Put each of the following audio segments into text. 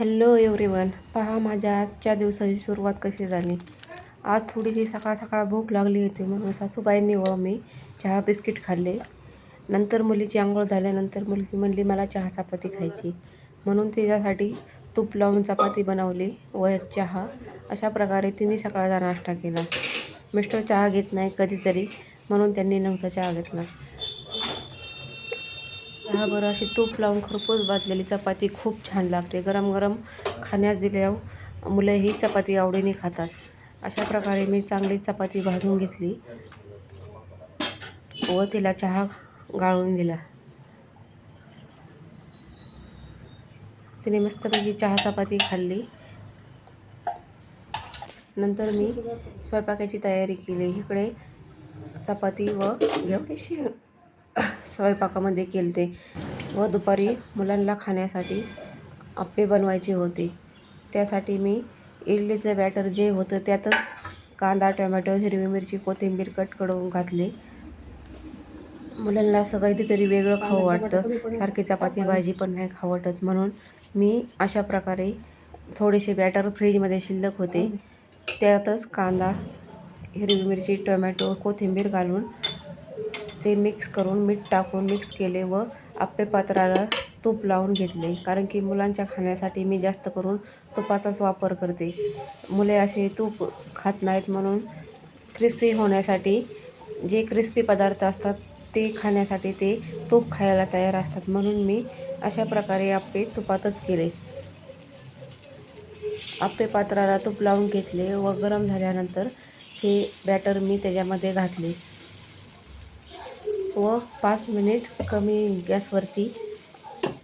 Hello everyone पहा माझ्या आजच्या दिवसाची सुरुवात कशी झाली? आज थोडीशी सकाळ सकाळ भूक लागली होती म्हणून सासूबाईंनी व मी चहा बिस्किट खाल्ले. नंतर मुलीची आंघोळ झाल्यानंतर मुलगी म्हणली मला चहा चपाती खायची. म्हणून तिच्यासाठी तूप लावून चपाती बनवली व चहा. अशा प्रकारे तिने सकाळचा नाश्ता केला. मिस्टर चहा घेत नाही कधीतरी. म्हणून त्यांनी नव्हता चहा घेतला. चहाबरोबर अशी तूप लावून खरपूस भाजलेली चपाती खूप छान लागते. गरम गरम खाण्यास दिल्यावर मुलं ही चपाती आवडीने खातात. अशा प्रकारे मी चांगली चपाती भाजून घेतली व तिला चहा गाळून दिला. तिने मस्तपैकी चहा चपाती खाल्ली. नंतर मी स्वयंपाकाची तयारी केली. इकडे चपाती व घेवडीशी स्वयंपाकामध्ये केले ते व दुपारी मुलांना खाण्यासाठी आप्पे बनवायचे होते. त्यासाठी मी इडलीचं बॅटर जे होतं त्यातच कांदा टोमॅटो हिरवी मिरची कोथिंबीर कट करून घातले. मुलांना असं काहीतरी वेगळं खावं वाटतं. सारखी चपाती भाजी पण नाही खावं वाटत. म्हणून मी अशा प्रकारे थोडेसे बॅटर फ्रीजमध्ये शिल्लक होते. त्यातच कांदा हिरवी मिरची टोमॅटो कोथिंबीर घालून ते मिक्स करून मीठ टाकून मिक्स केले व आप्पे पात्राला तूप लावून घेतले. कारण की मुलांच्या खाण्यासाठी मी जास्त करून तुपाचाच वापर करते. मुले असे तूप खात नाहीत म्हणून क्रिस्पी होण्यासाठी जे क्रिस्पी पदार्थ असतात ते खाण्यासाठी ते तूप खायला तयार असतात. म्हणून मी अशा प्रकारे आप्पे तुपातच केले. आप्पे पात्राला तूप लावून घेतले व गरम झाल्यानंतर हे बॅटर मी त्याच्यामध्ये घातले. व पाच मिनिट कमी गॅसवरती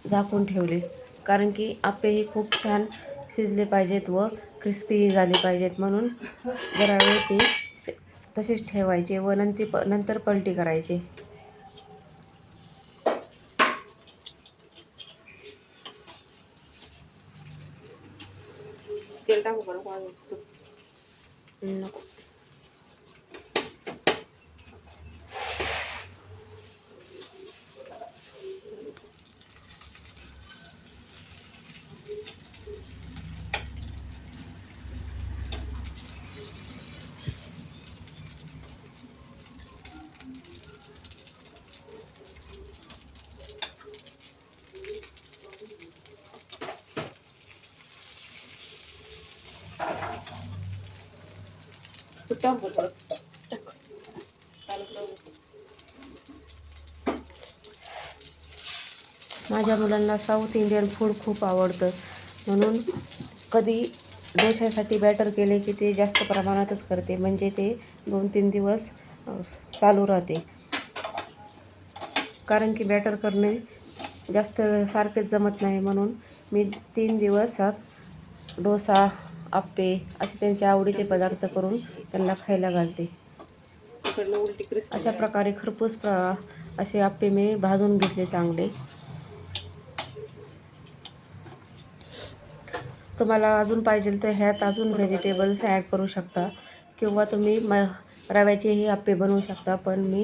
झाकून ठेवले. कारण की आप्पे हे खूप छान शिजले पाहिजेत व क्रिस्पी झाले पाहिजेत. म्हणून जरा वेळ ते तसेच ठेवायचे व नंतर प नंतर पलटी करायचे. तेल टाकू का? नको. टाकू परत टाक माझ्या मुलांना साऊथ इंडियन फूड खूप आवडतं. म्हणून कधी देशासाठी बॅटर केले की ते जास्त प्रमाणातच करते. म्हणजे ते दोन तीन दिवस चालू राहते. कारण की बॅटर करणे जास्त सारखेच जमत नाही. म्हणून मी तीन दिवसात डोसा आप्पे असे त्यांच्या आवडीचे पदार्थ करून त्यांना खायला घालते. अशा प्रकारे खरपूस प्र असे आप्पे मी भाजून घेतले चांगले. तुम्हाला अजून पाहिजे तर ह्यात अजून व्हेजिटेबल्स ॲड करू शकता. किंवा तुम्ही म रव्याचेही आप्पे बनवू शकता. पण मी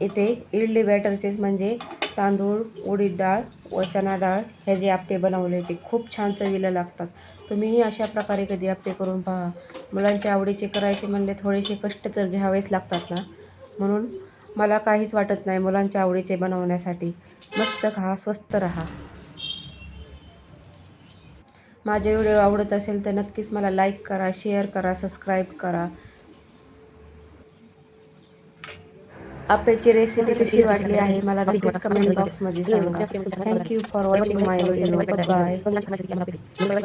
इथे इडली बॅटरचेच म्हणजे तांदूळ उडीद डाळ व चणा डाळ हे जे आप्पे बनवले ते खूप छान चवीला लागतात. तुम्हीही अशा प्रकारे कधी आप्पे करून पहा. मुलांच्या आवडीचे करायचे म्हणले थोडेसे कष्ट तर घ्यावेच लागतात ना? म्हणून मला काहीच वाटत नाही मुलांच्या आवडीचे बनवण्यासाठी. मस्त खा स्वस्त राहा. माझे व्हिडिओ आवडत असेल तर नक्कीच मला लाईक करा शेअर करा सबस्क्राईब करा. आप्याची रेसिपी कशी वाटली आहे? मला नक्कीच कमेंट बॉक्समध्ये सांगा. Thank you for watching my video bye